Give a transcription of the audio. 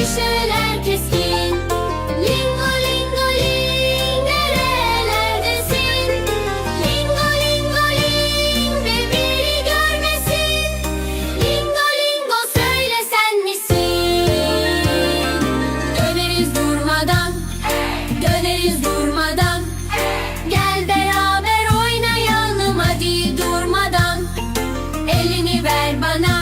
şişeler keskin. Lingo lingo ling nerelerdesin Lingo lingo ling de biri görmesin. Lingo lingo söyle sen misin? Döneriz durmadan Döneriz durmadan. Gel beraber oynayalım hadi durmadan. Elini ver bana.